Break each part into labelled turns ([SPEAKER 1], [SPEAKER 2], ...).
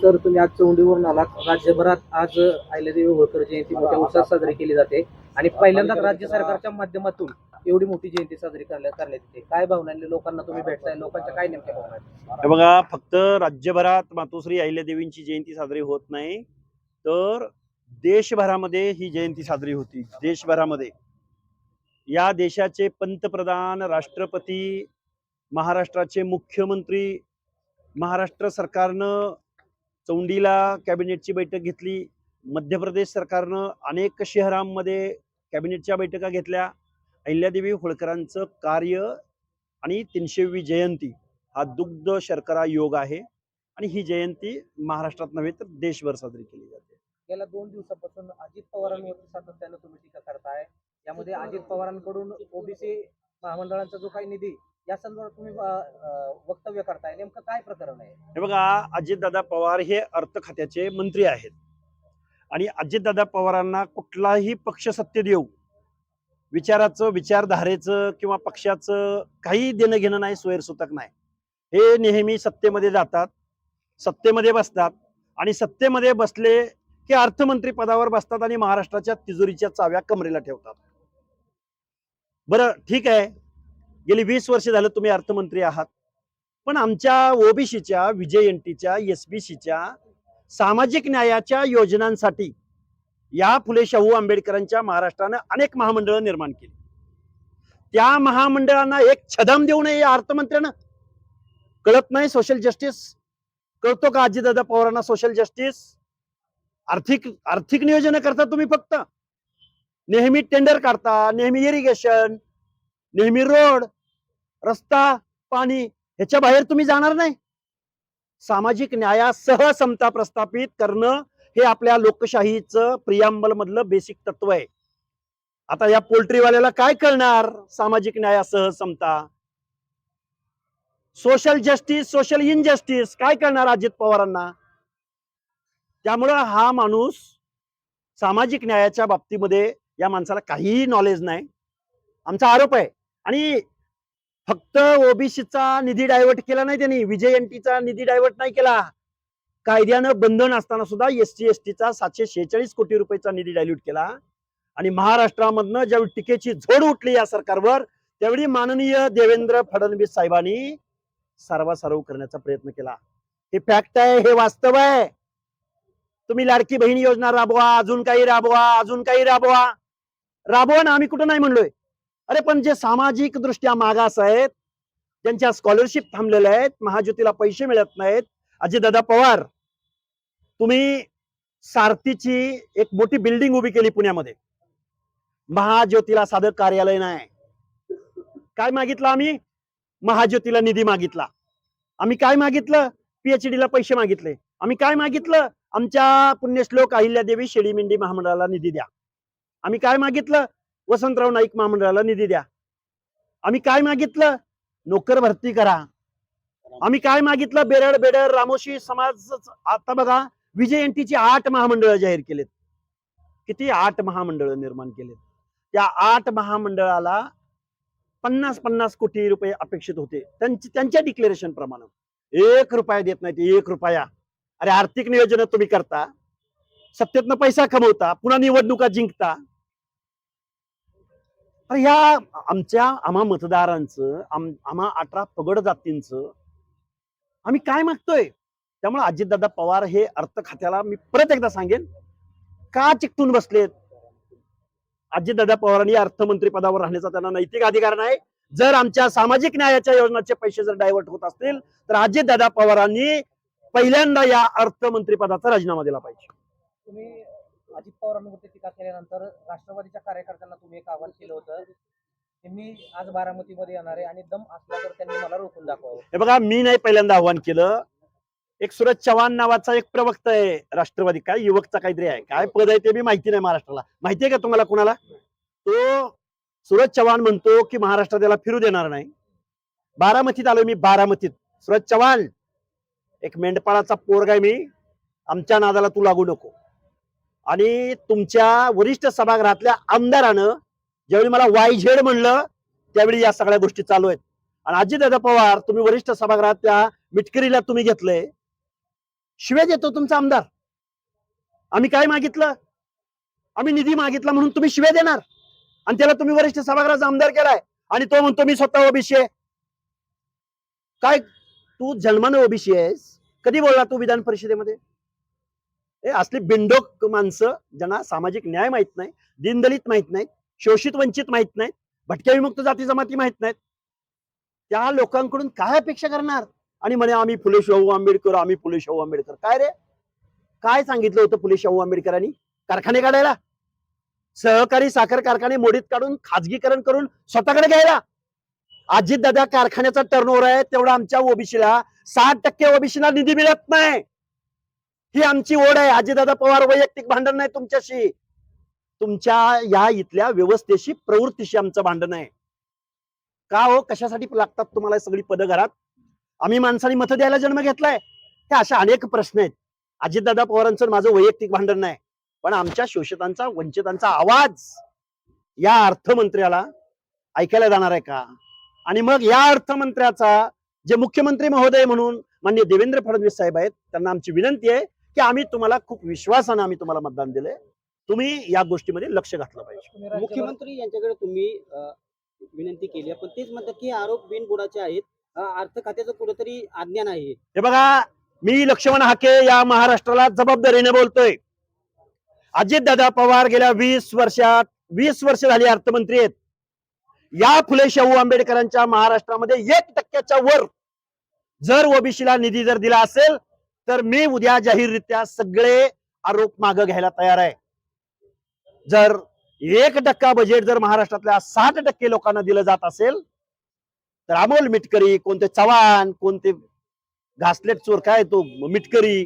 [SPEAKER 1] Sir तुम्ही आज चौंडीवरून आलात. राज्यभरात आज अहिल्यादेवी होळकर जयंती मोठ्या उत्साहात साजरी केली जाते. आणि पहिल्यांदाच राज्य सरकारच्या माध्यमातून एवढी मोठी जयंती साजरी करण्यात करण्यात येते. काय भावना? लोकांना तुम्ही भेटताय. लोकांच्या काय नेमक्या भावना?
[SPEAKER 2] हे बघा फक्त राज्यभरात मातोश्री अहिल्यादेवींची जयंती साजरी होत नाही. तर देशभरामध्ये ही जयंती साजरी होती. देशभरामध्ये. या देशाचे पंतप्रधान राष्ट्रपती महाराष्ट्राचे मुख्यमंत्री महाराष्ट्र सरकारनं चौंडीला कॅबिनेटची बैठक घेतली. मध्य प्रदेश सरकारनं अनेक शहरांमध्ये कॅबिनेटच्या बैठका घेतल्या. अहिल्यादेवी होळकरांचं कार्य आणि तीनशेवी जयंती हा दुग्ध शर्करा योग आहे. आणि ही जयंती महाराष्ट्रात नव्हे तर देशभर साजरी केली जाते.
[SPEAKER 1] गेल्या दोन दिवसापासून अजित पवारांवरती सातत्यानं तुम्ही टीका करताय. यामध्ये अजित पवारांकडून ओबीसी महामंडळांचा जो काही निधी या संदर्भात तुम्ही वक्तव्य करताय. नेमकं काय प्रकरण आहे?
[SPEAKER 2] हे बघा अजितदादा पवार हे अर्थ खात्याचे मंत्री आहेत. आणि अजितदादा पवारांना कुठलाही पक्ष सत्य देऊ विचाराचं विचारधारेचं किंवा पक्षाचं काही देणं घेणं नाही सोयरसुतक नाही. हे नेहमी सत्तेमध्ये जातात सत्तेमध्ये बसतात आणि सत्तेमध्ये बसले की अर्थमंत्री पदावर बसतात आणि महाराष्ट्राच्या तिजोरीच्या चाव्या कमरेला ठेवतात. बरं ठीक आहे. गेली वीस वर्ष झालं तुम्ही अर्थमंत्री आहात. पण आमच्या ओबीसीच्या विजय एनटीच्या एस बी सीच्या सामाजिक न्यायाच्या योजनांसाठी या फुले शाहू आंबेडकरांच्या महाराष्ट्रानं अनेक महामंडळं निर्माण केली. त्या महामंडळांना एक छदाम देऊ नये या अर्थमंत्र्यानं. कळत नाही सोशल जस्टिस कळतो का अजितदादा पवारांना सोशल जस्टिस आर्थिक आर्थिक नियोजन करता तुम्ही फक्त. नेहमी टेंडर काढता नेहमी इरिगेशन नेहमी रोड रस्ता पाणी ह्याच्या बाहेर तुम्ही जाणार नाही. सामाजिक न्यायासह समता प्रस्थापित करणं हे आपल्या लोकशाहीचं प्रियांबल मधलं बेसिक तत्व आहे. आता या पोल्ट्रीवाल्याला काय कळणार? सामाजिक न्यायासह समता. सोशल जस्टिस सोशल इनजस्टिस काय करणार अजित पवारांना? त्यामुळं हा माणूस सामाजिक न्यायाच्या बाबतीमध्ये या माणसाला काहीही नॉलेज नाही. आमचा आरोप आहे. आणि फक्त ओबीसीचा निधी डायव्हर्ट केला नाही त्यांनी विजय एनटीचा निधी डायव्हर्ट नाही केला. कायद्यानं बंधन असताना सुद्धा एस टी एस टीचा सातशे शेहेचाळीस कोटी रुपयाचा निधी डायल्यूट केला. आणि महाराष्ट्रामधनं ज्यावेळी टीकेची झोड उठली या सरकारवर त्यावेळी माननीय देवेंद्र फडणवीस साहेबांनी सर्वासर्व करण्याचा प्रयत्न केला. हे फॅक्ट आहे हे वास्तव आहे. तुम्ही लाडकी बहीण योजना राबवा अजून काही राबवा अजून काही राबवा. राबवा ना आम्ही कुठं नाही म्हणलोय. अरे पण जे सामाजिक दृष्ट्या मागास आहेत ज्यांच्या स्कॉलरशिप थांबलेल्या आहेत महाज्योतीला पैसे मिळत नाहीत अजितदादा पवार तुम्ही सारथीची एक मोठी बिल्डिंग उभी केली पुण्यामध्ये. महाज्योतीला साधं कार्यालय नाही. काय मागितलं आम्ही? महाज्योतीला निधी मागितला. आम्ही काय मागितलं? पीएचडी ला पैसे मागितले. आम्ही काय मागितलं? आमच्या पुण्यश्लोक अहिल्यादेवी शेळीमेंढी महामंडळाला निधी द्या. आम्ही काय मागितलं? वसंतराव नाईक महामंडळाला निधी द्या. आम्ही काय मागितलं? नोकर भरती करा. आम्ही काय मागितलं? बेरड बेडर रामोशी समाज आता बघा विजय एनटीची आठ महामंडळ जाहीर केलेत. किती आठ महामंडळ निर्माण केलेत? त्या आठ महामंडळाला पन्नास पन्नास कोटी रुपये अपेक्षित होते. त्यांची त्यांच्या डिक्लेरेशन प्रमाणे. एक रुपया देत नाही एक रुपया. अरे आर्थिक नियोजन तुम्ही करता. सत्तेतनं पैसा कमवता पुन्हा निवडणुका जिंकता. अरे या आमच्या आम्हा मतदारांचं आम आम्हा अठरा पगड जातींचं आम्ही काय मागतोय? त्यामुळे अजितदादा पवार हे अर्थ खात्याला मी परत एकदा सांगेन का चिकटून बसलेत? अजितदादा पवारांनी अर्थमंत्री पदावर राहण्याचा त्यांना नैतिक अधिकार नाही. जर आमच्या सामाजिक न्यायाच्या योजनाचे पैसे जर डायव्हर्ट होत असतील तर अजितदादा पवारांनी पहिल्यांदा या अर्थमंत्री पदाचा राजीनामा दिला पाहिजे.
[SPEAKER 1] तुम्ही अजित पवारांवरती टीका केल्यानंतर राष्ट्रवादीच्या कार्यकर्त्यांना तुम्ही एक आवाहन केलं होतं की मी आज बारामतीमध्ये येणार आहे आणि दम असला तर त्यांनी मला रोखून दाखवावं.
[SPEAKER 2] हे बघा मी नाही पहिल्यांदा आव्हान केलं. एक सुरज चव्हाण नावाचा एक प्रवक्ता आहे राष्ट्रवादी. काय युवकचा काहीतरी आहे. काय पद आहे ते बी माहिती नाही महाराष्ट्राला. माहिती आहे का तुम्हाला कुणाला? तो सुरज चव्हाण म्हणतो की महाराष्ट्रात त्याला फिरू देणार नाही. बारामतीत आलो मी बारामतीत. सुरज चव्हाण एक मेंढपाळाचा पोरगा आहे मी. आमच्या नादाला तू लागू नको. आणि तुमच्या वरिष्ठ सभागृहातल्या आमदारानं ज्यावेळी मला वाय झेड म्हणलं त्यावेळी या सगळ्या गोष्टी चालू आहेत. आणि अजितदादा पवार तुम्ही वरिष्ठ सभागृहात त्या मिटकरीला तुम्ही घेतलंय. शिव्या देतो तुमचा आमदार. आम्ही काय मागितलं? आम्ही निधी मागितला म्हणून तुम्ही शिव्या देणार. आणि त्याला तुम्ही वरिष्ठ सभागृहाचा आमदार केलाय. आणि तो म्हणतो मी स्वतः ओबीसी आहे. काय? तू जन्मानं ओबीसी आहेस. कधी बोलला तू विधान परिषदेमध्ये? हे असली बिंडोक माणसं ज्यांना सामाजिक न्याय माहीत नाही दीनदलित माहीत नाहीत शोषित वंचित माहीत नाहीत भटक्या विमुक्त जाती जमाती माहीत नाहीत त्या लोकांकडून काय अपेक्षा करणार? आणि म्हणे आम्ही फुले शाहू आंबेडकर आम्ही फुले शाहू आंबेडकर. काय रे? काय सांगितलं होतं फुले शाहू आंबेडकरांनी? कारखाने काढायला? सहकारी साखर कारखाने मोडीत काढून खाजगीकरण करून स्वतःकडे घ्यायला? अजित दादा कारखान्याचा टर्नओव्हर आहे तेवढा आमच्या ओबीसीला साठ टक्के ओबीसीला निधी मिळत नाही. ही आमची ओढ आहे. अजितदादा पवार वैयक्तिक भांडण नाही तुमच्याशी. तुमच्या या इथल्या व्यवस्थेशी प्रवृत्तीशी आमचं भांडण आहे. का हो? कशासाठी लागतात तुम्हाला सगळी पदं घरात? आम्ही माणसांनी मत द्यायला जन्म घेतलाय. हे अशा अनेक प्रश्न आहेत. अजितदादा पवारांचं माझं वैयक्तिक भांडण नाही. पण आमच्या शोषितांचा वंचितांचा आवाज या अर्थमंत्र्याला ऐकायला जाणार आहे का? आणि मग या अर्थमंत्र्याचा जे मुख्यमंत्री महोदय म्हणून माननीय देवेंद्र फडणवीस साहेब आहेत त्यांना आमची विनंती आहे की आम्ही तुम्हाला खूप विश्वासानं आम्ही तुम्हाला मतदान दिलंय. तुम्ही या गोष्टीमध्ये लक्ष घातलं पाहिजे.
[SPEAKER 3] मुख्यमंत्री यांच्याकडे तुम्ही विनंती केली पण तेच म्हणतात की आरोप बिनबुडाचे आहेत. अर्थ खात्याचं कुठेतरी अज्ञान आहे.
[SPEAKER 2] हे बघा मी लक्ष्मण हाके या महाराष्ट्राला जबाबदारीने बोलतोय. अजितदादा पवार गेल्या वीस वर्षात वीस वर्ष झाली अर्थमंत्री आहेत. या फुले शाहू आंबेडकरांच्या महाराष्ट्रामध्ये एक टक्क्याच्या वर जर ओबीसीला निधी जर दिला असेल तर मी उद्या जाहीररित्या सगळे आरोप मागे घ्यायला तयार आहे. जर एक टक्का बजेट जर महाराष्ट्रातल्या साठ टक्के लोकांना दिलं जात असेल तर अमोल मिटकरी कोणते चव्हाण कोणते घासलेट चोर काय तो मिटकरी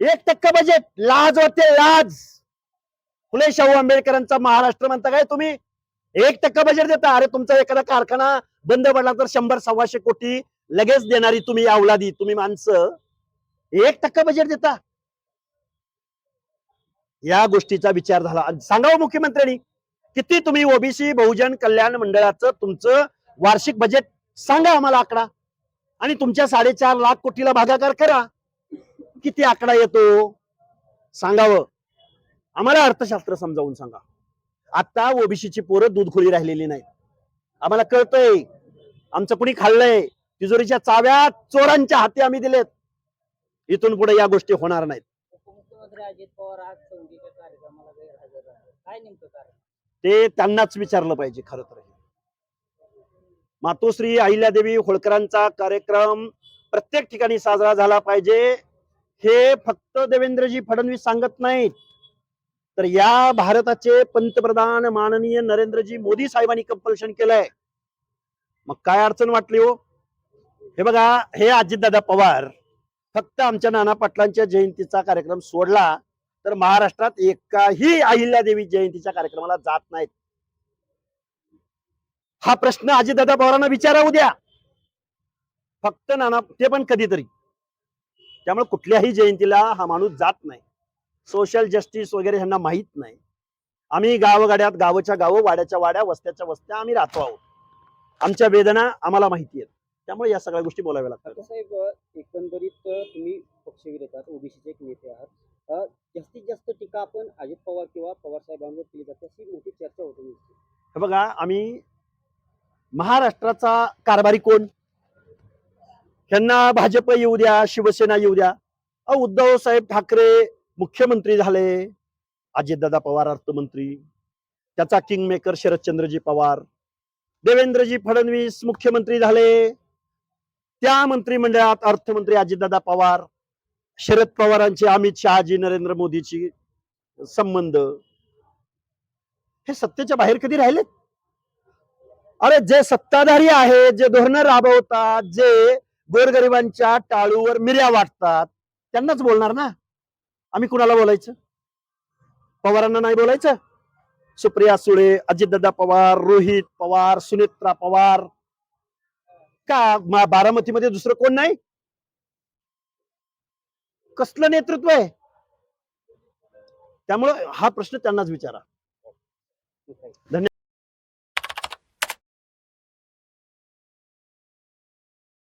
[SPEAKER 2] एक टक्का बजेट लाज वाटते लाज. फुले शाहू आंबेडकरांचा महाराष्ट्र म्हणता काय तुम्ही? एक टक्का बजेट देता. अरे तुमचा एखादा कारखाना बंद पडला तर शंभर सव्वाशे कोटी लगेच देणारी तुम्ही अवलादी तुम्ही माणसं. एक टक्का बजेट देता. या गोष्टीचा विचार झाला. सांगावं मुख्यमंत्र्यांनी किती तुम्ही ओबीसी बहुजन कल्याण मंडळाचं तुमचं वार्षिक बजेट सांगा आम्हाला आकडा. आणि तुमच्या साडेचार लाख कोटीला भागाकार करा. किती आकडा येतो? सांगावं. आम्हाला अर्थशास्त्र समजावून सांगा. आता ओबीसीची पोरं दूधखोळी राहिलेली नाही आम्हाला कळतंय आमचं कुणी खाल्लंय. तिजोरीच्या चाव्या चोरांच्या हाती आम्ही दिलेत. इथून पुढे या गोष्टी होणार नाहीत. ते त्यांनाच विचारलं पाहिजे खरं तर. मातोश्री अहिल्यादेवी होळकरांचा कार्यक्रम प्रत्येक ठिकाणी साजरा झाला पाहिजे. हे फक्त देवेंद्रजी फडणवीस सांगत नाहीत. तर या भारताचे पंतप्रधान माननीय नरेंद्रजी मोदी साहेबांनी कंपल्शन केलंय. मग काय अडचण वाटली हो? हे बघा हे अजितदादा पवार फक्त आमच्या नाना पाटलांच्या जयंतीचा कार्यक्रम सोडला तर महाराष्ट्रात एकाही अहिल्यादेवी जयंतीच्या कार्यक्रमाला जात नाहीत. हा प्रश्न अजितदादा पवारांना विचारा उद्या फक्त नाना ते पण कधीतरी. त्यामुळे कुठल्याही जयंतीला हा माणूस जात नाही. सोशल जस्टिस वगैरे ह्यांना माहीत नाही. आम्ही गावगाड्यात गावच्या गावं वाड्याच्या वाड्या वस्त्याच्या वस्त्या आम्ही राहतो आहोत. आमच्या वेदना आम्हाला माहिती आहेत. त्यामुळे या सगळ्या गोष्टी बोलाव्या लागतात.
[SPEAKER 3] साहेब एकंदरीत तुम्ही पक्षवीर येतात ओबीसीचे एक नेते आहात. जास्तीत जास्त टीका आपण अजित पवार किंवा पवार साहेबांवर केली जाते अशी मोठी चर्चा होते.
[SPEAKER 2] हे बघा आम्ही महाराष्ट्राचा कारभारी कोण? ह्यांना भाजप येऊ द्या शिवसेना येऊ द्या. उद्धव साहेब ठाकरे मुख्यमंत्री झाले अजितदादा पवार अर्थमंत्री त्याचा किंग मेकर शरदचंद्रजी पवार देवेंद्रजी फडणवीस मुख्यमंत्री झाले त्या मंत्रिमंडळात अर्थमंत्री अजितदादा पवार शरद पवारांचे अमित शहाजी नरेंद्र मोदीची संबंध. हे सत्तेच्या बाहेर कधी राहिलेत? अरे जे सत्ताधारी आहेत जे धोरण राबवतात जे गोरगरिबांच्या टाळूवर मिर्या वाटतात त्यांनाच बोलणार ना? आम्ही कुणाला बोलायचं? पवारांना नाही बोलायचं? सुप्रिया सुळे अजितदादा पवार रोहित पवार सुनेत्रा पवार का बारामतीमध्ये दुसरं कोण नाही? कसलं नेतृत्व आहे? त्यामुळं हा प्रश्न त्यांनाच विचारा.